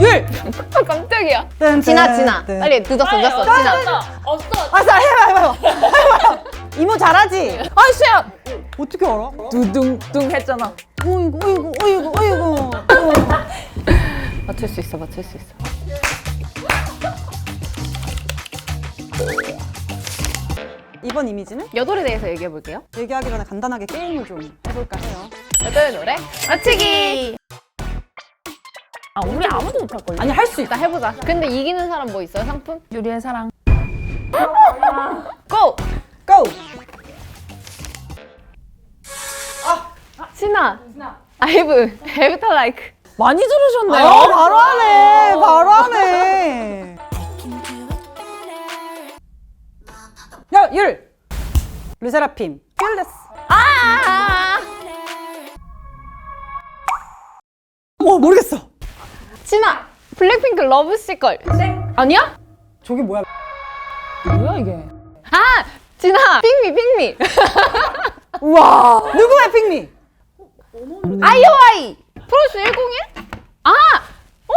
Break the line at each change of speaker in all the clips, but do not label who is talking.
율!
아, 깜짝이야. 진아.
뜬.
빨리 늦었어, 늦었어. 진아.
없어.
아, 자, 해봐, 해봐, 해봐. 해봐. 이모 잘하지?
아, 시야!
어떻게 알아?
두둥둥 했잖아.
어이구, 어이구, 어이구, 어이구.
맞출 수 있어, 맞출 수 있어.
이번 이미지는
여돌에 대해서 얘기해 볼게요.
얘기하기 전에 간단하게 게임을 좀 해볼까 해요.
여돌 노래 맞추기.
아, 우리 아무도 못할걸요?
아니, 할 수 있다.
해보자. 근데 이기는 사람 뭐 있어요? 상품?
유리의 사랑.
고!
고!
신아. 아이브. 에브터 라이크.
많이 들으셨네요.
아, 바로 하네. 바로 하네. 야, 율! 르세라핌. 필레스.
아!
어, 모르겠어.
신아. 블랙핑크 러브 시걸. 아니야?
저게 뭐야?
뭐야, 이게?
아! 진아. 핑미 핑미.
우와. 누구야, 핑미?
아이오아이. 프로스 101? 아! 어?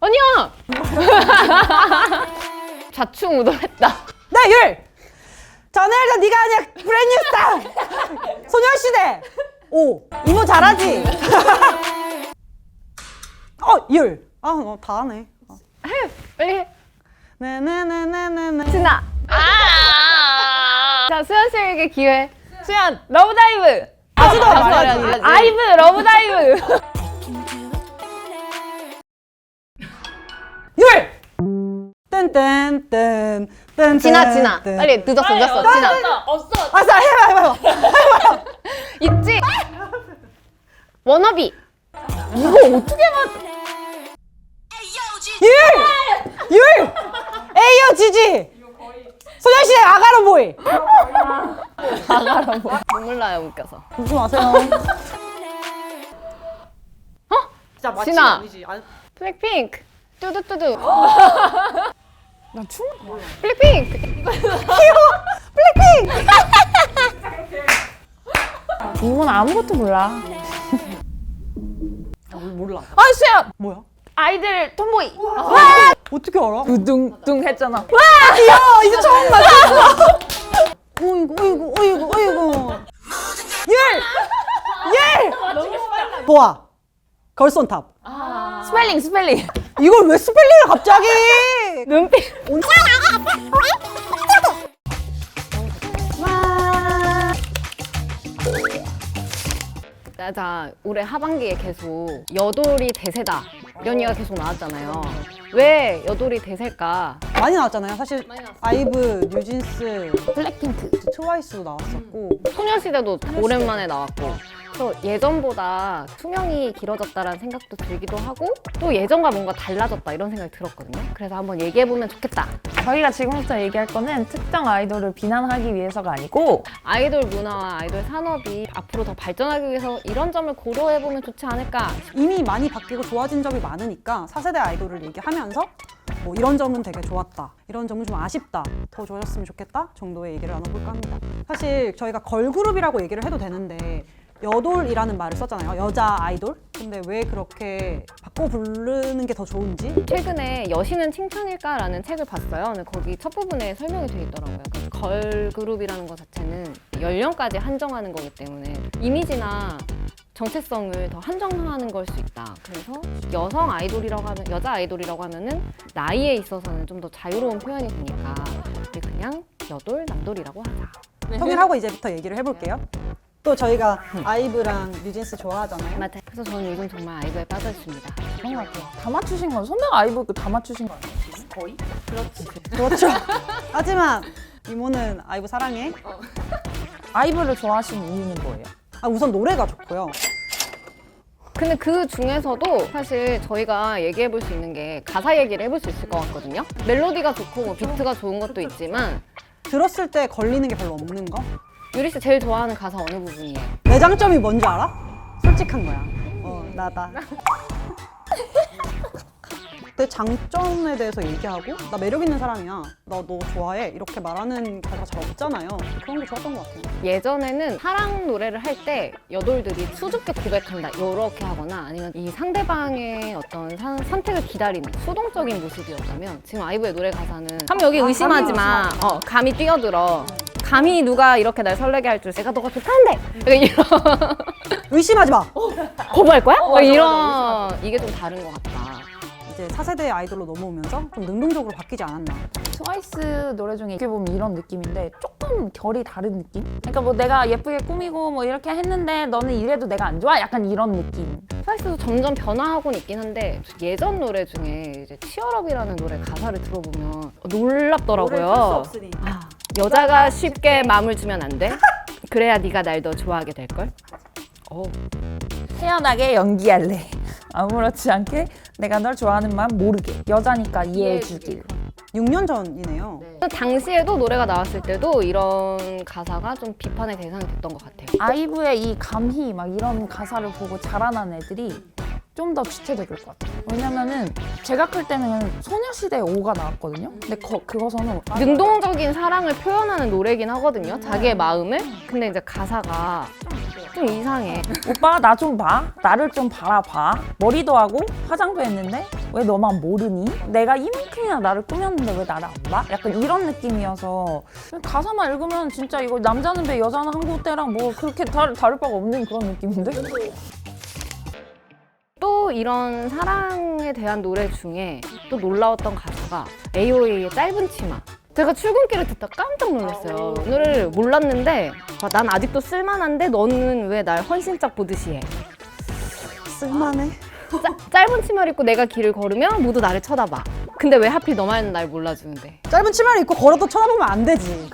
아니야. 좌충우돌했다.
나 율! 전혜일도 네가 아니야. 브랜뉴스타. 소녀시대. 오. 이모 잘하지? 어, 율. 아, 어, 다 하네. 어.
해. 빨리 해.
나나나나나나.
진아. 아! 자, 수현 씨에게 기회. 수현, 러브 다이브.
다시도
다시
말하지.
말해야지. 아이브, 러브 다이브.
율! 뜬뜬뜬 뜬.
진아, 진아. 빨리 늦었어, 늦었어. 진아.
없어.
아, 자, 해봐, 해봐, 해봐.
있지? 워너비.
이거 어떻게 맞? 율! 율! 에이요 지지. 소녀시대 아가로 보이.
눈물 나요, 웃겨서.
웃지 마세요.
어?
진짜 마치
진아.
아니지. 아,
블랙핑크. 뚜두뚜두.
나 춤?
블랙핑크.
블랙핑.
이건 아무것도 몰라.
아, 몰라.
아, 시야!
뭐야?
아이들 톰보이.
어떻게 알아?
두둥둥 했잖아.
귀여워. 이제 처음 맞았어. 어이구, 어이구, 어이구, 어이구. 율! 율! 보아. 걸손탑.
스펠링, 스펠링.
이걸 왜 스펠링을 갑자기?
눈빛. 자, 자, 올해 하반기에 계속 여돌이 대세다 얘기가 계속 나왔잖아요. 왜 여돌이 대세일까?
많이 나왔잖아요. 사실
많이 나왔어요.
아이브, 뉴진스,
블랙핑크.
트와이스도 나왔었고.
소녀시대도 오랜만에 나왔고 그래서 예전보다 수명이 길어졌다라는 생각도 들기도 하고 또 예전과 뭔가 달라졌다 이런 생각이 들었거든요. 그래서 한번 얘기해보면 좋겠다.
저희가 지금부터 얘기할 거는 특정 아이돌을 비난하기 위해서가 아니고
아이돌 문화와 아이돌 산업이 앞으로 더 발전하기 위해서 이런 점을 고려해보면 좋지 않을까
이미 많이 바뀌고 좋아진 점이 많으니까 4세대 아이돌을 얘기하면서 뭐 이런 점은 되게 좋았다. 이런 점은 좀 아쉽다. 더 좋아졌으면 좋겠다. 정도의 얘기를 나눠볼까 합니다. 사실 저희가 걸그룹이라고 얘기를 해도 되는데 여돌이라는 말을 썼잖아요. 여자 아이돌. 근데 왜 그렇게 바꿔 부르는 게 더 좋은지
최근에 여신은 칭찬일까라는 책을 봤어요. 근데 거기 첫 부분에 설명이 돼 있더라고요. 그 걸그룹이라는 것 자체는 연령까지 한정하는 거기 때문에 이미지나 정체성을 더 한정하는 걸 수 있다. 그래서 여성 아이돌이라고 하면 여자 아이돌이라고 하면은 나이에 있어서는 좀 더 자유로운 표현이 되니까 우리 그냥 여돌 남돌이라고 하자.
통일하고 이제부터 얘기를 해볼게요. 또 저희가 아이브랑 뉴진스 좋아하잖아요.
맞아요. 그래서 저는 요즘 정말 아이브에 빠져 있습니다.
그런 것 같아요. 다 맞추신 건 선배가 아이브 다 맞추신 거 아니에요? 거의?
그렇죠. 하지만 이모는 아이브 사랑해.
아이브를 좋아하시는 이유는 뭐예요?
아, 우선 노래가 좋고요.
근데 그 중에서도 사실 저희가 얘기해 볼 수 있는 게 가사 얘기를 해볼 수 있을 것 같거든요. 멜로디가 좋고 뭐 비트가 좋은 것도 있지만
들었을 때 걸리는 게 별로 없는 거?
유리 씨 제일 좋아하는 가사 어느 부분이에요?
내 장점이 뭔지 알아? 솔직한 거야. 어, 나다. 내 장점에 대해서 얘기하고 나 매력 있는 사람이야. 나 너 좋아해. 이렇게 말하는 가사가 잘 없잖아요. 그런 게 좋았던 것 같아요.
예전에는 사랑 노래를 할 때 여돌들이 수줍게 고백한다 이렇게 하거나 아니면 이 상대방의 어떤 사- 선택을 기다리는 수동적인 모습이었다면 지금 아이브의 노래 가사는 감 여기 의심하지 마 어, 감히 뛰어들어 감히 누가 이렇게 날 설레게 할 줄 내가 너가 좋다는데 약간 이런
의심하지 마.
거부할 거야? 막 이런 이게 좀 다른 것 같다
이제 4세대 아이돌로 넘어오면서 좀 능동적으로 바뀌지 않았나.
트와이스 노래 중에 어떻게 보면 이런 느낌인데 조금 결이 다른 느낌? 그러니까 뭐 내가 예쁘게 꾸미고 뭐 이렇게 했는데 너는 이래도 내가 안 좋아? 약간 이런 느낌.
트와이스도 점점 변화하고는 있긴 한데 예전 노래 중에 이제 치얼업이라는 노래 가사를 들어보면 놀랍더라고요
없으니.
아, 여자가 쉽게 마음을 주면 안 돼? 그래야 네가 날 더 좋아하게 될 걸. 어,
태연하게 연기할래. 아무렇지 않게 내가 널 좋아하는 마음 모르게 여자니까 이해해주길.
6년 전이네요.
당시에도 노래가 나왔을 때도 이런 가사가 좀 비판의 대상이 됐던 것 같아요.
아이브의 이 감히 막 이런 가사를 보고 자라난 애들이 좀더 주체적일 것 같아요. 왜냐면은 제가 클 때는 소녀시대 5가 나왔거든요. 근데 거- 그거서는
능동적인 사랑을 표현하는 노래긴 하거든요. 자기의 마음을. 근데 이제 가사가 좀 이상해.
오빠 나 좀 봐. 나를 좀 바라봐. 머리도 하고 화장도 했는데 왜 너만 모르니? 내가 이만큼이나 나를 꾸몄는데 왜 나를 안 봐? 약간 이런 느낌이어서 가사만 읽으면 진짜 이거 남자는 배 여자는 한국 때랑 뭐 그렇게 다를, 다를 바가 없는 그런 느낌인데?
또 이런 사랑에 대한 노래 중에 또 놀라웠던 가사가 AOA의 짧은 치마. 제가 출근길을 듣다 깜짝 놀랐어요. 이 노래를 몰랐는데 아, 난 아직도 쓸만한데 너는 왜 날 헌신짝 보듯이 해.
쓸만해.
짜- 짧은 치마를 입고 내가 길을 걸으면 모두 나를 쳐다봐. 근데 왜 하필 너만 날 몰라주는데?
짧은 치마를 입고 걸어도 쳐다보면 안 되지.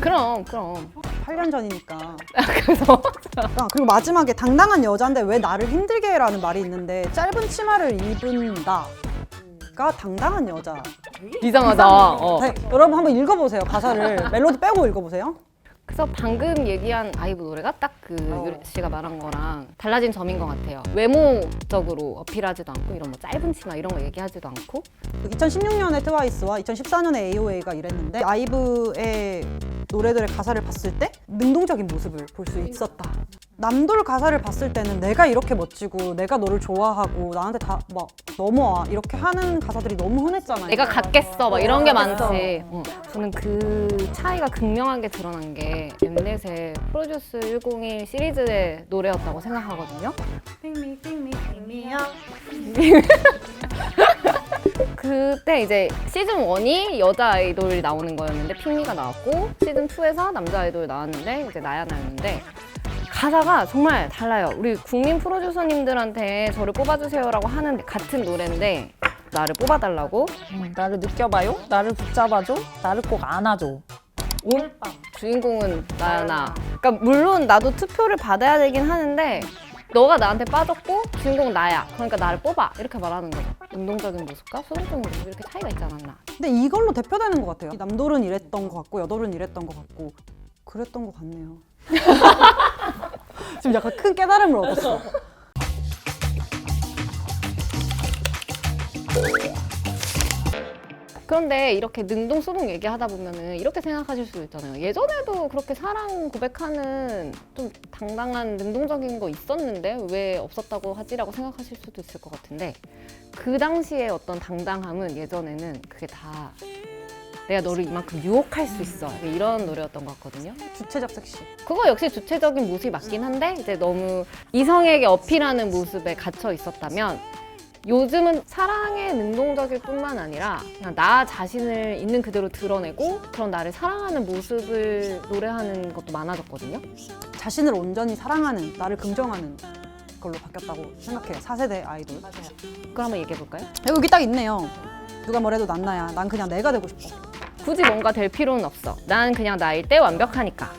그럼 그럼.
8년 전이니까.
그래서
아, 그리고 마지막에 당당한 여자인데 왜 나를 힘들게 해라는 말이 있는데 짧은 치마를 입은다가 당당한 여자.
이상하다. 어.
네, 여러분 한번 읽어보세요 가사를 멜로디 빼고 읽어보세요.
그래서 방금 얘기한 아이브 노래가 딱그
어.
유리 씨가 말한 거랑 달라진 점인 것 같아요. 외모적으로 어필하지도 않고 이런 뭐 짧은 치마 이런 거 얘기하지도 않고
2016년에 트와이스와 2014년에 AOA가 이랬는데 아이브의 노래들의 가사를 봤을 때 능동적인 모습을 볼 수 있었다. 남돌 가사를 봤을 때는 내가 이렇게 멋지고 내가 너를 좋아하고 나한테 다 막 넘어와 이렇게 하는 가사들이 너무 흔했잖아요.
내가 갖겠어 막 이런 게
갖겠어.
많지. 어. 저는 그 차이가 극명하게 드러난 게 엠넷의 프로듀스 101 시리즈의 노래였다고 생각하거든요. 그때 이제 시즌 1이 여자 아이돌이 나오는 거였는데 핑미가 나왔고 시즌 2에서 남자 아이돌이 나왔는데 이제 나야 나였는데 가사가 정말 달라요. 우리 국민 프로듀서님들한테 저를 뽑아주세요라고 하는데 같은 노래인데 나를 뽑아달라고
음, 나를 느껴봐요? 나를 붙잡아줘? 나를 꼭 안아줘.
오늘 밤 주인공은 나야나. 그러니까 물론 나도 투표를 받아야 되긴 하는데 너가 나한테 빠졌고 주인공 나야. 그러니까 나를 뽑아 이렇게 말하는 거죠. 운동적인 모습과 소극적인 모습 이렇게 차이가 있지 않았나.
근데 이걸로 대표되는 것 같아요. 남돌은 이랬던 것 같고 여돌은 이랬던 것 같고 그랬던 것 같네요. 지금 약간 큰 깨달음을 얻었어.
그런데 이렇게 능동 소동 얘기하다 보면은 이렇게 생각하실 수도 있잖아요. 예전에도 그렇게 사랑 고백하는 좀 당당한 능동적인 거 있었는데 왜 없었다고 하지라고 생각하실 수도 있을 것 같은데 그 당시에 어떤 당당함은 예전에는 그게 다 내가 너를 이만큼 유혹할 수 있어 이런 노래였던 것 같거든요.
주체적 섹시.
그거 역시 주체적인 모습이 맞긴 한데 이제 너무 이성에게 어필하는 모습에 갇혀 있었다면 요즘은 사랑에 능동적일 뿐만 아니라 그냥 나 자신을 있는 그대로 드러내고 그런 나를 사랑하는 모습을 노래하는 것도 많아졌거든요.
자신을 온전히 사랑하는 나를 긍정하는 걸로 바뀌었다고 생각해요. 4세대 아이돌.
그거 한번 얘기해 볼까요?
여기 딱 있네요. 누가 뭐래도 난 나야. 난 그냥 내가 되고 싶어.
굳이 뭔가 될 필요는 없어. 난 그냥 나일 때 완벽하니까.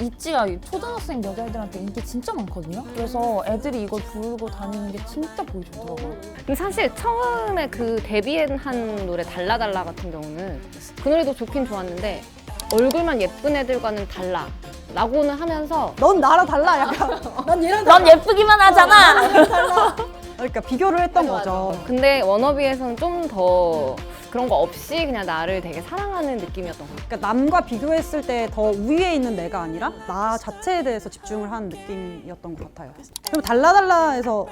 있지가 초등학생 여자애들한테 인기 진짜 많거든요. 그래서 애들이 이걸 부르고 다니는 게 진짜 보기 좋더라고요.
근데 사실 처음에 그 데뷔한 노래 달라달라 같은 경우는 그 노래도 좋긴 좋았는데 얼굴만 예쁜 애들과는 달라. 라고는 하면서
넌 나랑 달라. 약간 난 얘랑
넌 예쁘기만 하잖아.
그러니까 비교를 했던 거죠.
근데 워너비에서는 좀 더 그런 거 없이 그냥 나를 되게 사랑하는 느낌이었던 것 같아요.
그러니까 남과 비교했을 때 더 우위에 있는 내가 아니라 나 자체에 대해서 집중을 하는 느낌이었던 것 같아요. 그리고 달라달라에서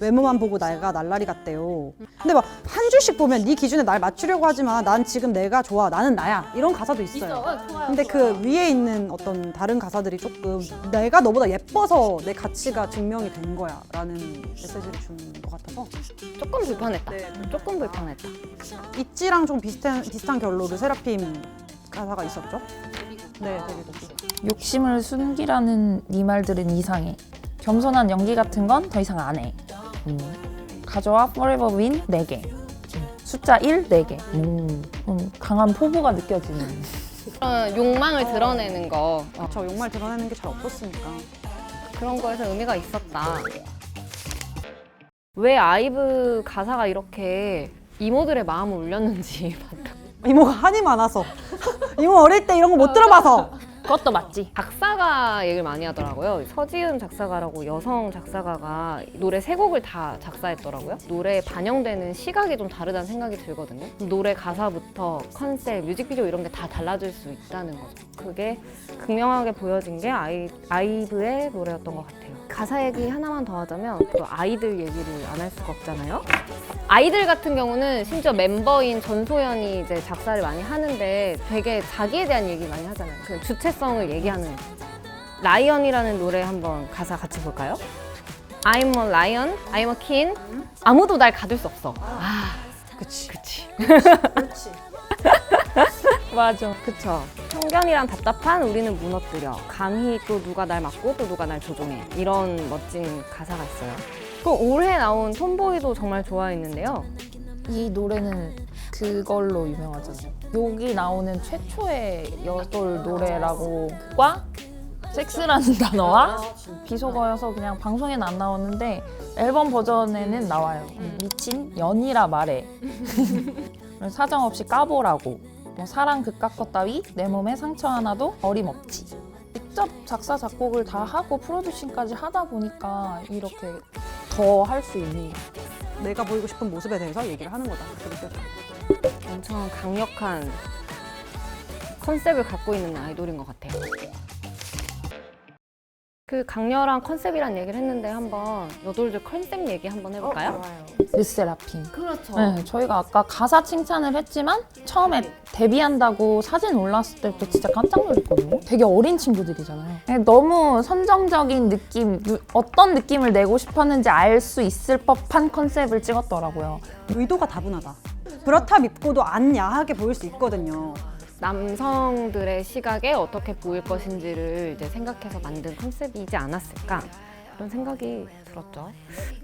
외모만 보고 내가 날라리 같대요. 근데 막 한 줄씩 보면 네 기준에 날 맞추려고 하지만 난 지금 내가 좋아, 나는 나야 이런 가사도 있어요. 근데 그 위에 있는 어떤 다른 가사들이 조금 내가 너보다 예뻐서 내 가치가 증명이 된 거야라는 메시지를 주는 것 같아서
조금 불편했다. 조금 불편했다.
있지랑 좀 비슷한 비슷한 결로 르세라핌 가사가 있었죠. 네, 데뷔곡.
욕심을 숨기라는 네 말들은 이상해. 겸손한 연기 같은 건 더 이상 안 해. 음. 가져와 Forever Win 4개. 음. 숫자 1, 4개. 음. 음, 강한 포부가 느껴지는.
그런 욕망을 드러내는 거 어,
저 욕말 드러내는 게 잘 없었으니까.
그런 거에서 의미가 있었다. 왜 아이브 가사가 이렇게 이모들의 마음을 울렸는지 봤다.
이모가 한이 많아서 이모 어릴 때 이런 거 못 들어봐서
그것도 맞지.
작사가 얘기를 많이 하더라고요. 서지은 작사가라고 여성 작사가가 노래 세 곡을 다 작사했더라고요. 노래에 반영되는 시각이 좀 다르다는 생각이 들거든요. 노래 가사부터 컨셉, 뮤직비디오 이런 게 다 달라질 수 있다는 거죠. 그게 극명하게 보여진 게 아이, 아이브의 노래였던 것 같아요. 가사 얘기 하나만 더 하자면 또 아이들 얘기를 안 할 수가 없잖아요. 아이들 같은 경우는 심지어 멤버인 전소연이 이제 작사를 많이 하는데 되게 자기에 대한 얘기 많이 하잖아요. 그 주체 성을 얘기하는 라이언이라는 노래 한번 가사 같이 볼까요? I'm a lion, I'm a king. 아무도 날 가둘 수 없어. 아,
그치
그치.
맞아.
그쵸. 편견이란 답답한 우리는 무너뜨려. 감히 또 누가 날 맞고 또 누가 날 조종해. 이런 멋진 가사가 있어요. 그 올해 나온 톰보이도 정말 좋아했는데요.
이 노래는 그걸로 유명하잖아요. 여기 나오는 최초의 여돌 노래라고 과 섹스라는 단어와 비속어여서 그냥 방송에는 안 나오는데 앨범 버전에는 나와요. 미친 연이라 말해. 사정없이 까보라고. 뭐 사랑 것 따위 내 몸에 상처 하나도 어림없지. 직접 작사 작곡을 다 하고 프로듀싱까지 하다 보니까 이렇게 더 할 수 있는
내가 보이고 싶은 모습에 대해서 얘기를 하는 거다 느꼈다.
엄청 강력한 컨셉을 갖고 있는 아이돌인 것 같아요. 그 강렬한 컨셉이란 얘기를 했는데 한번 여돌들 컨셉 얘기 한번 해볼까요?
르세라핌.
그렇죠.
네, 저희가 아까 가사 칭찬을 했지만 처음에 데뷔한다고 사진 올랐을 때부터 진짜 깜짝 놀랐거든요. 되게 어린 친구들이잖아요. 네, 너무 선정적인 느낌, 누- 어떤 느낌을 내고 싶었는지 알 수 있을 법한 컨셉을 찍었더라고요.
의도가 다분하다. 브라탑 입고도 안 야하게 보일 수 있거든요.
남성들의 시각에 어떻게 보일 것인지를 이제 생각해서 만든 컨셉이지 않았을까 그런 생각이 들었죠.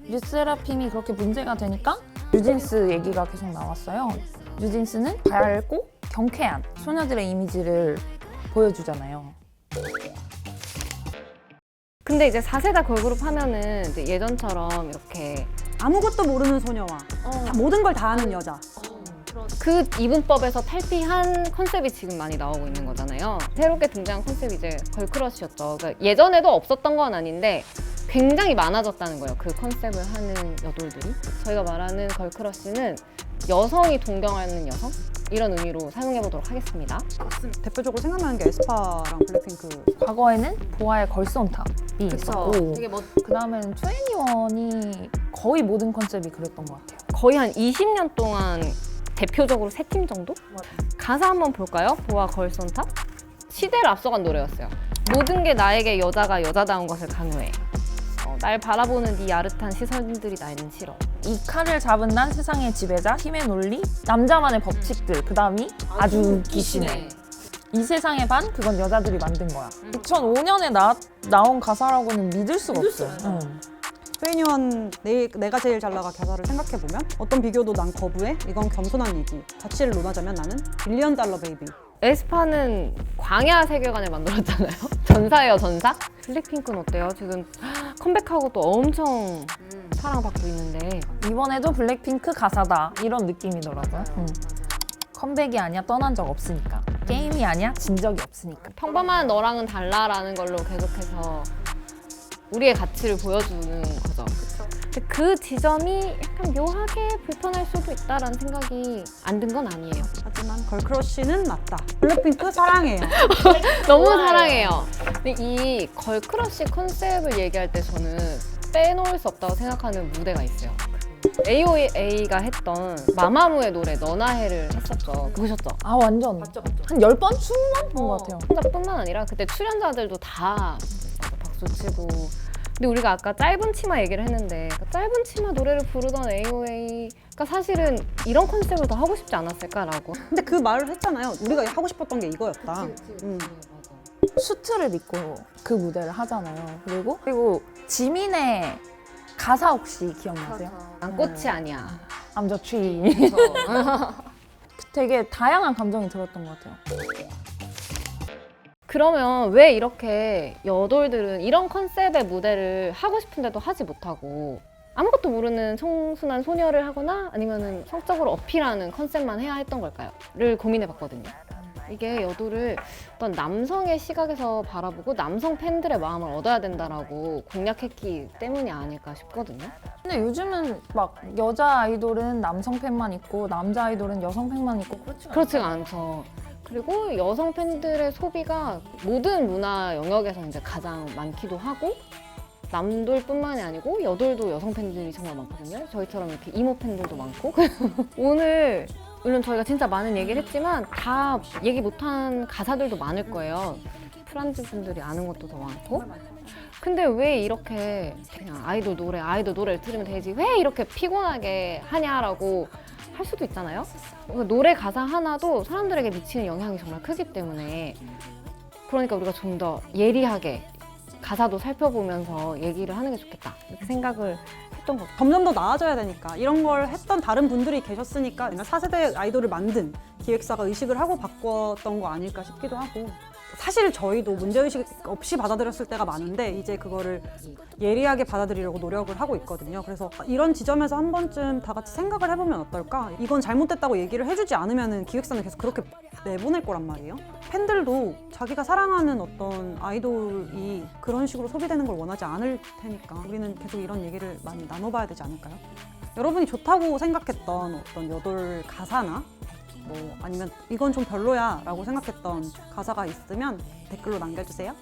르세라핌이 그렇게 문제가 되니까 뉴진스 얘기가 계속 나왔어요. 뉴진스는 밝고 경쾌한 소녀들의 이미지를 보여주잖아요.
근데 이제 4세대 걸그룹 하면은 이제 예전처럼 이렇게
아무것도 모르는 소녀와 다 모든 걸 다 아는 여자.
그 이분법에서 탈피한 컨셉이 지금 많이 나오고 있는 거잖아요. 새롭게 등장한 컨셉이 이제 걸크러쉬였죠. 그러니까 예전에도 없었던 건 아닌데 굉장히 많아졌다는 거예요. 그 컨셉을 하는 여돌들이. 저희가 말하는 걸크러쉬는 여성이 동경하는 여성? 이런 의미로 사용해 보도록 하겠습니다.
대표적으로 생각나는 게 에스파랑 블랙핑크.
과거에는 보아의 걸스온탑이 있었고
되게 멋,
그 다음에는 21이 거의 모든 컨셉이 그랬던 것 같아요.
거의 한 20년 동안 대표적으로 세 팀 정도? 가사 한번 볼까요? 보아 걸손탑? 시대를 앞서간 노래였어요. 모든 게 나에게 여자가 여자다운 것을 강요해. 어, 날 바라보는 네 야릇한 시선들이 나는 싫어.
이 칼을 잡은 난 세상의 지배자, 힘의 논리, 남자만의 법칙들, 그 다음이 아주 기신해. 이 세상의 반, 그건 여자들이 만든 거야. 2005년에 나, 나온 가사라고는 믿을 수가 없어요. 응.
트웨니원 내, 내가 제일 잘 나가 가사를 생각해보면 어떤 비교도 난 거부해? 이건 겸손한 얘기. 가치를 논하자면 나는 빌리언 달러 베이비.
에스파는 광야 세계관을 만들었잖아요. 전사예요, 전사? 블랙핑크는 어때요? 지금 컴백하고 또 엄청 사랑받고 있는데
이번에도 블랙핑크 가사다. 이런 느낌이더라고요. 응. 컴백이 아니야, 떠난 적 없으니까. 게임이 아니야, 진 적이 없으니까.
평범한 너랑은 달라라는 걸로 계속해서 우리의 가치를 보여주는 거죠. 근데 그 지점이 약간 묘하게 불편할 수도 있다라는 생각이 안 든 건 아니에요.
하지만 걸크러쉬는 맞다. 블랙핑크 사랑해요.
너무 사랑해요. 근데 이 걸크러쉬 컨셉을 얘기할 때 저는 빼놓을 수 없다고 생각하는 무대가 있어요. AOA가 했던 마마무의 노래 너나 해를 했었죠. 보셨죠?
아 완전 한 10번? 20번 본 것 같아요
혼자뿐만 아니라 그때 출연자들도 다 박수 치고. 근데 우리가 아까 짧은 치마 얘기를 했는데 그 짧은 치마 노래를 부르던 AOA가 사실은 이런 컨셉을 더 하고 싶지 않았을까라고.
근데 그 말을 했잖아요. 우리가 하고 싶었던 게 이거였다. 음.
수트를 입고 그 무대를 하잖아요. 그리고? 그리고 지민의 가사 혹시 기억나세요?
난 꽃이 아니야.
I'm the tree. 되게 다양한 감정이 들었던 것 같아요
그러면 왜 이렇게 여돌들은 이런 컨셉의 무대를 하고 싶은데도 하지 못하고 아무것도 모르는 청순한 소녀를 하거나 아니면은 성적으로 어필하는 컨셉만 해야 했던 걸까요? 를 고민해 봤거든요. 이게 여돌을 어떤 남성의 시각에서 바라보고 남성 팬들의 마음을 얻어야 된다라고 공략했기 때문이 아닐까 싶거든요.
근데 요즘은 막 여자 아이돌은 남성 팬만 있고 남자 아이돌은 여성 팬만 있고
그렇지가 않죠. 그리고 여성 팬들의 소비가 모든 문화 영역에서 이제 가장 많기도 하고 남돌뿐만이 아니고 여돌도 여성 팬들이 정말 많거든요. 저희처럼 이렇게 이모 팬들도 많고 오늘 물론 저희가 진짜 많은 얘기를 했지만 다 얘기 못한 가사들도 많을 거예요. 프란즈 분들이 아는 것도 더 많고. 근데 왜 이렇게 그냥 아이돌 노래, 아이돌 노래를 들으면 되지 왜 이렇게 피곤하게 하냐라고 할 수도 있잖아요. 노래 가사 하나도 사람들에게 미치는 영향이 정말 크기 때문에 그러니까 우리가 좀 더 예리하게 가사도 살펴보면서 얘기를 하는 게 좋겠다 이렇게 생각을 했던 것 같아요.
점점 더 나아져야 되니까 이런 걸 했던 다른 분들이 계셨으니까 그러니까 4세대 아이돌을 만든 기획사가 의식을 하고 바꿨던 거 아닐까 싶기도 하고 사실 저희도 문제의식 없이 받아들였을 때가 많은데 이제 그거를 예리하게 받아들이려고 노력을 하고 있거든요. 그래서 이런 지점에서 한 번쯤 다 같이 생각을 해보면 어떨까? 이건 잘못됐다고 얘기를 해주지 않으면 기획사는 계속 그렇게 내보낼 거란 말이에요. 팬들도 자기가 사랑하는 어떤 아이돌이 그런 식으로 소비되는 걸 원하지 않을 테니까 우리는 계속 이런 얘기를 많이 나눠봐야 되지 않을까요? 여러분이 좋다고 생각했던 어떤 여돌 가사나 뭐 아니면 이건 좀 별로야 라고 생각했던 가사가 있으면 댓글로 남겨주세요.